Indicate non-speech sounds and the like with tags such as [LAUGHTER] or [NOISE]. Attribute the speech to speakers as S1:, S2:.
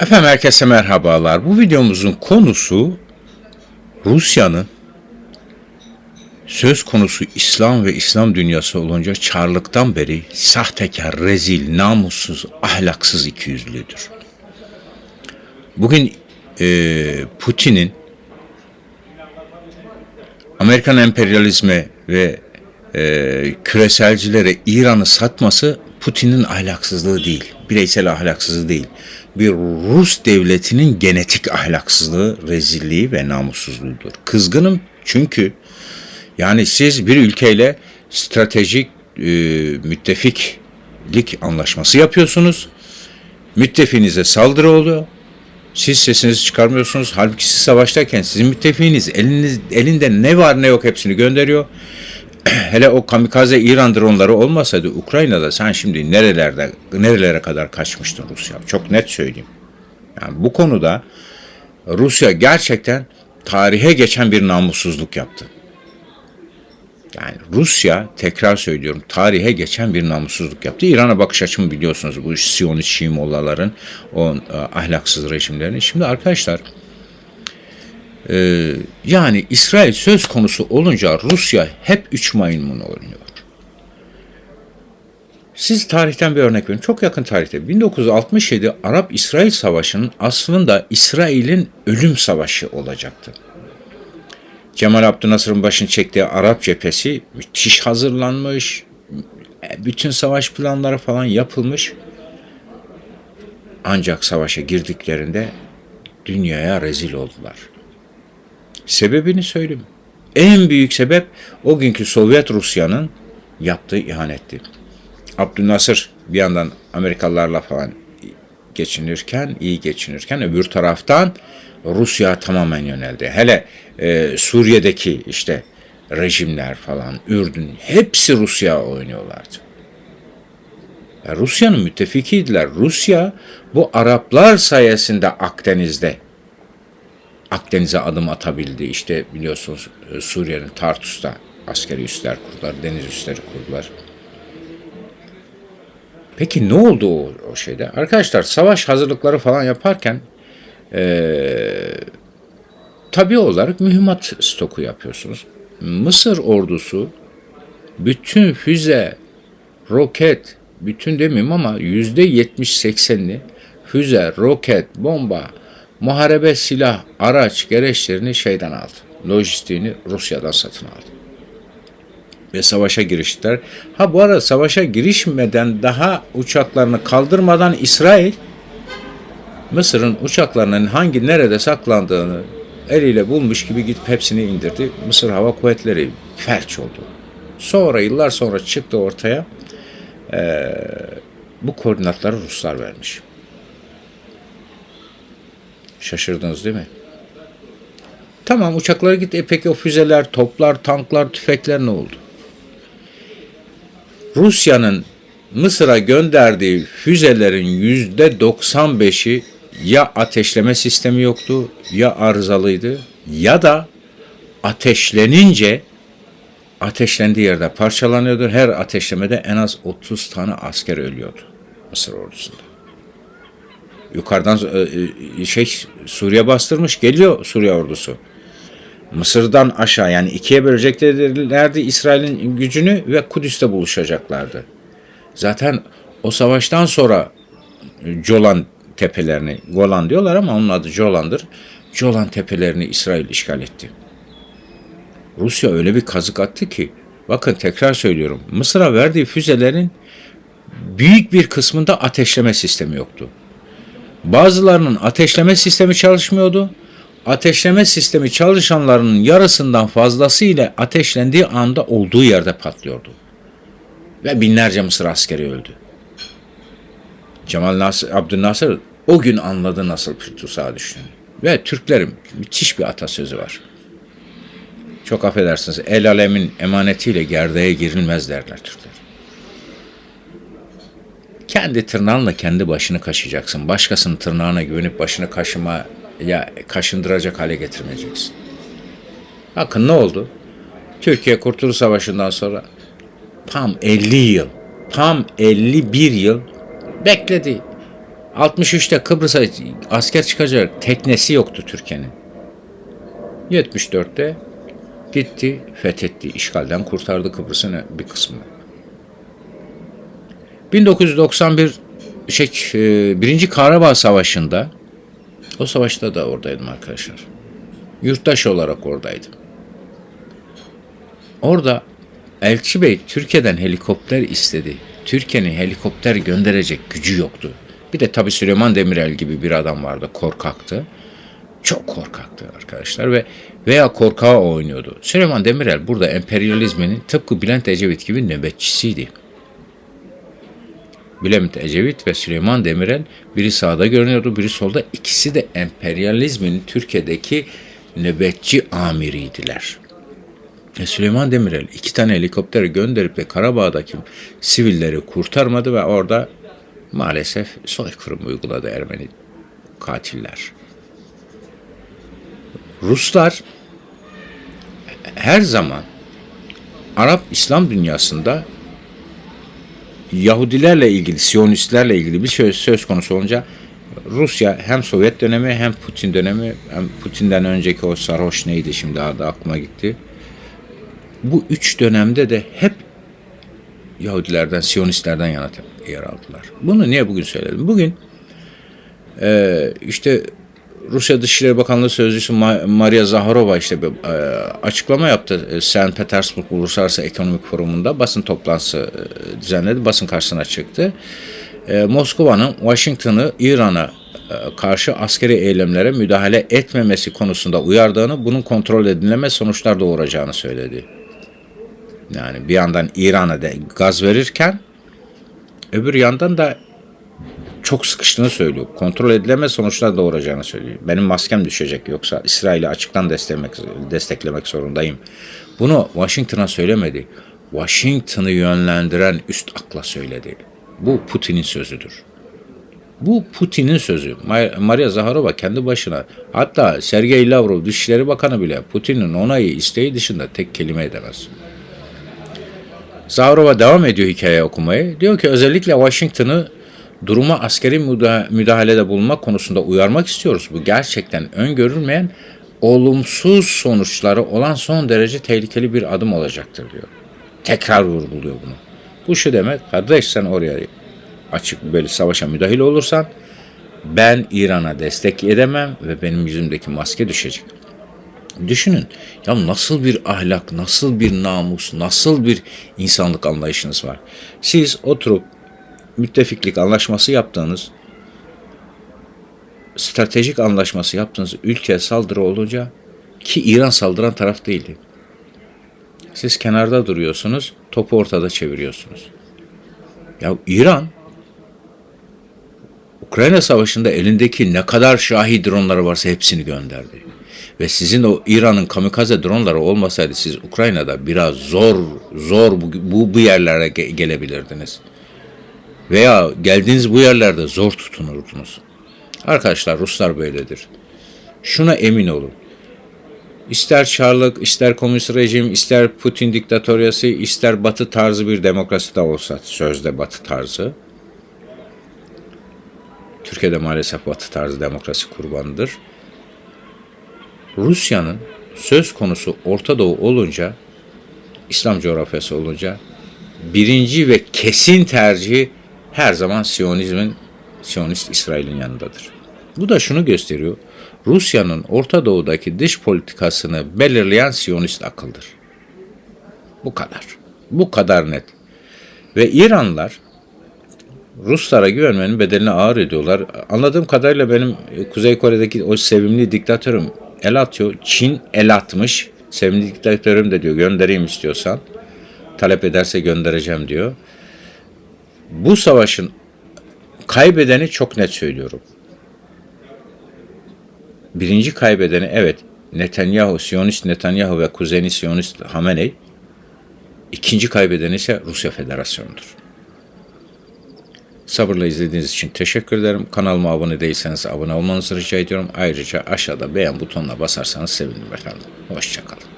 S1: Efendim herkese merhabalar. Bu videomuzun konusu Rusya'nın söz konusu İslam ve İslam dünyası olunca çarlıktan beri sahtekar, rezil, namussuz, ahlaksız ikiyüzlüdür. Bugün e, Putin'in Amerikan emperyalizmi ve e, küreselcilere İran'ı satması Putin'in ahlaksızlığı değil, bireysel ahlaksızlığı değil. Bir Rus devletinin genetik ahlaksızlığı, rezilliği ve namussuzluğudur. Kızgınım çünkü yani siz bir ülkeyle stratejik e, müttefiklik anlaşması yapıyorsunuz. Müttefinize saldırı oluyor. Siz sesinizi çıkarmıyorsunuz. Halbuki siz savaştayken sizin müttefiğiniz eliniz, elinde ne var ne yok hepsini gönderiyor. [CLEARS THROAT] Hele o kamikaze İran dronları olmasaydı Ukrayna'da sen şimdi nerelerde nerelere kadar kaçmıştın Rusya? Çok net söyleyeyim. Yani bu konuda Rusya gerçekten tarihe geçen bir namussuzluk yaptı. Yani Rusya tekrar söylüyorum tarihe geçen bir namussuzluk yaptı. İran'a bakış açımı biliyorsunuz bu Siyonist Şii mollaların o e, ahlaksız rejimlerin. Şimdi arkadaşlar e, yani İsrail söz konusu olunca Rusya hep üç maymun oynuyor. Siz tarihten bir örnek verin. Çok yakın tarihte 1967 Arap-İsrail Savaşı'nın aslında İsrail'in ölüm savaşı olacaktı. Cemal Abdülnasır'ın başını çektiği Arap cephesi müthiş hazırlanmış. Bütün savaş planları falan yapılmış. Ancak savaşa girdiklerinde dünyaya rezil oldular. Sebebini söyleyeyim. En büyük sebep o günkü Sovyet Rusya'nın yaptığı ihanetti. Abdülnasır bir yandan Amerikalılarla falan geçinirken, iyi geçinirken öbür taraftan Rusya tamamen yöneldi. Hele e, Suriye'deki işte rejimler falan, Ürdün hepsi Rusya oynuyorlardı. Ya Rusya'nın müttefikiydiler. Rusya bu Araplar sayesinde Akdeniz'de Akdeniz'e adım atabildi. İşte biliyorsunuz e, Suriye'nin Tartus'ta askeri üsler kurdular, deniz üsleri kurdular. Peki ne oldu o, o şeyde? Arkadaşlar savaş hazırlıkları falan yaparken ee, tabi olarak mühimmat stoku yapıyorsunuz. Mısır ordusu bütün füze, roket, bütün demeyeyim ama yüzde yetmiş seksenini füze, roket, bomba, muharebe silah, araç, gereçlerini şeyden aldı. Lojistiğini Rusya'dan satın aldı. Ve savaşa giriştiler. Ha bu arada savaşa girişmeden daha uçaklarını kaldırmadan İsrail Mısır'ın uçaklarının hangi nerede saklandığını eliyle bulmuş gibi gidip hepsini indirdi. Mısır Hava Kuvvetleri felç oldu. Sonra yıllar sonra çıktı ortaya e, bu koordinatları Ruslar vermiş. Şaşırdınız değil mi? Tamam uçaklara gitti. E peki o füzeler, toplar, tanklar, tüfekler ne oldu? Rusya'nın Mısır'a gönderdiği füzelerin yüzde 95'i ya ateşleme sistemi yoktu, ya arızalıydı ya da ateşlenince ateşlendiği yerde parçalanıyordu. Her ateşlemede en az 30 tane asker ölüyordu Mısır ordusunda. Yukarıdan e, şey Suriye bastırmış geliyor Suriye ordusu. Mısır'dan aşağı yani ikiye böleceklerdi İsrail'in gücünü ve Kudüs'te buluşacaklardı. Zaten o savaştan sonra Colan tepelerini, Golan diyorlar ama onun adı Jolan'dır. Jolan tepelerini İsrail işgal etti. Rusya öyle bir kazık attı ki, bakın tekrar söylüyorum, Mısır'a verdiği füzelerin büyük bir kısmında ateşleme sistemi yoktu. Bazılarının ateşleme sistemi çalışmıyordu. Ateşleme sistemi çalışanlarının yarısından fazlası ile ateşlendiği anda olduğu yerde patlıyordu. Ve binlerce Mısır askeri öldü. Cemal Nasır, Abdülnasır o gün anladı nasıl tuzağa düştüğünü. Ve Türklerin müthiş bir atasözü var. Çok affedersiniz el alemin emanetiyle gerdeğe girilmez derler Türkler. Kendi tırnağınla kendi başını kaşıyacaksın. Başkasının tırnağına güvenip başını kaşıma ya kaşındıracak hale getirmeyeceksin. Bakın ne oldu? Türkiye Kurtuluş Savaşı'ndan sonra tam 50 yıl, tam 51 yıl bekledi. 63'te Kıbrıs'a asker çıkacak teknesi yoktu Türkiye'nin. 74'te gitti, fethetti, işgalden kurtardı Kıbrıs'ın bir kısmını. 1991 şey, e, Birinci Karabağ Savaşı'nda o savaşta da oradaydım arkadaşlar. Yurttaş olarak oradaydım. Orada Elçi Bey Türkiye'den helikopter istedi. Türkiye'nin helikopter gönderecek gücü yoktu. Bir de tabii Süleyman Demirel gibi bir adam vardı, korkaktı. Çok korkaktı arkadaşlar ve veya korkağı oynuyordu. Süleyman Demirel burada emperyalizmin tıpkı Bülent Ecevit gibi nöbetçisiydi. Bülent Ecevit ve Süleyman Demirel biri sağda görünüyordu, biri solda. İkisi de emperyalizmin Türkiye'deki nöbetçi amiriydiler. E Süleyman Demirel iki tane helikopter gönderip de Karabağ'daki sivilleri kurtarmadı ve orada maalesef soykırım uyguladı Ermeni katiller. Ruslar her zaman Arap İslam dünyasında Yahudilerle ilgili, Siyonistlerle ilgili bir söz, söz konusu olunca Rusya hem Sovyet dönemi hem Putin dönemi hem Putin'den önceki o sarhoş neydi şimdi adı aklıma gitti. Bu üç dönemde de hep Yahudilerden, Siyonistlerden yana yer aldılar. Bunu niye bugün söyledim? Bugün e, işte Rusya Dışişleri Bakanlığı Sözcüsü Maria Zaharova işte bir e, açıklama yaptı. E, St. Petersburg Uluslararası Ekonomik Forumu'nda basın toplantısı e, düzenledi. Basın karşısına çıktı. Moskova'nın Washington'ı İran'a karşı askeri eylemlere müdahale etmemesi konusunda uyardığını, bunun kontrol edilemez sonuçlar doğuracağını söyledi. Yani bir yandan İran'a gaz verirken öbür yandan da çok sıkıştığını söylüyor. Kontrol edilemez sonuçlar doğuracağını söylüyor. Benim maskem düşecek yoksa İsrail'i açıktan desteklemek, desteklemek zorundayım. Bunu Washington'a söylemedi. Washington'ı yönlendiren üst akla söyledi. Bu Putin'in sözüdür. Bu Putin'in sözü. Maria Zaharova kendi başına hatta Sergey Lavrov Dışişleri Bakanı bile Putin'in onayı isteği dışında tek kelime edemez. Zaharova devam ediyor hikaye okumayı. Diyor ki özellikle Washington'ı duruma askeri müdahalede bulunmak konusunda uyarmak istiyoruz. Bu gerçekten öngörülmeyen olumsuz sonuçları olan son derece tehlikeli bir adım olacaktır diyor. Tekrar vurguluyor bunu. Bu şu demek, kardeş sen oraya açık böyle savaşa müdahil olursan ben İran'a destek edemem ve benim yüzümdeki maske düşecek. Düşünün ya nasıl bir ahlak, nasıl bir namus, nasıl bir insanlık anlayışınız var. Siz oturup müttefiklik anlaşması yaptığınız, stratejik anlaşması yaptığınız ülke saldırı olunca ki İran saldıran taraf değildi. Siz kenarda duruyorsunuz, topu ortada çeviriyorsunuz. Ya İran Ukrayna Savaşı'nda elindeki ne kadar şahi dronları varsa hepsini gönderdi. Ve sizin o İran'ın kamikaze dronları olmasaydı siz Ukrayna'da biraz zor zor bu, bu, bu yerlere ge- gelebilirdiniz. Veya geldiğiniz bu yerlerde zor tutunurdunuz. Arkadaşlar Ruslar böyledir. Şuna emin olun. İster Çarlık, ister komünist rejim, ister Putin diktatoryası, ister batı tarzı bir demokrasi de olsa, sözde batı tarzı. Türkiye'de maalesef batı tarzı demokrasi kurbanıdır. Rusya'nın söz konusu Orta Doğu olunca, İslam coğrafyası olunca birinci ve kesin tercihi her zaman Siyonizmin, Siyonist İsrail'in yanındadır. Bu da şunu gösteriyor. Rusya'nın Orta Doğu'daki dış politikasını belirleyen Siyonist akıldır. Bu kadar. Bu kadar net. Ve İranlılar Ruslara güvenmenin bedelini ağır ediyorlar. Anladığım kadarıyla benim Kuzey Kore'deki o sevimli diktatörüm el atıyor. Çin el atmış. Sevimli diktatörüm de diyor göndereyim istiyorsan. Talep ederse göndereceğim diyor. Bu savaşın kaybedeni çok net söylüyorum. Birinci kaybedeni evet Netanyahu, Siyonist Netanyahu ve kuzeni Siyonist Hamenei. İkinci kaybedeni ise Rusya Federasyonu'dur. Sabırla izlediğiniz için teşekkür ederim. Kanalıma abone değilseniz abone olmanızı rica ediyorum. Ayrıca aşağıda beğen butonuna basarsanız sevinirim efendim. Hoşçakalın.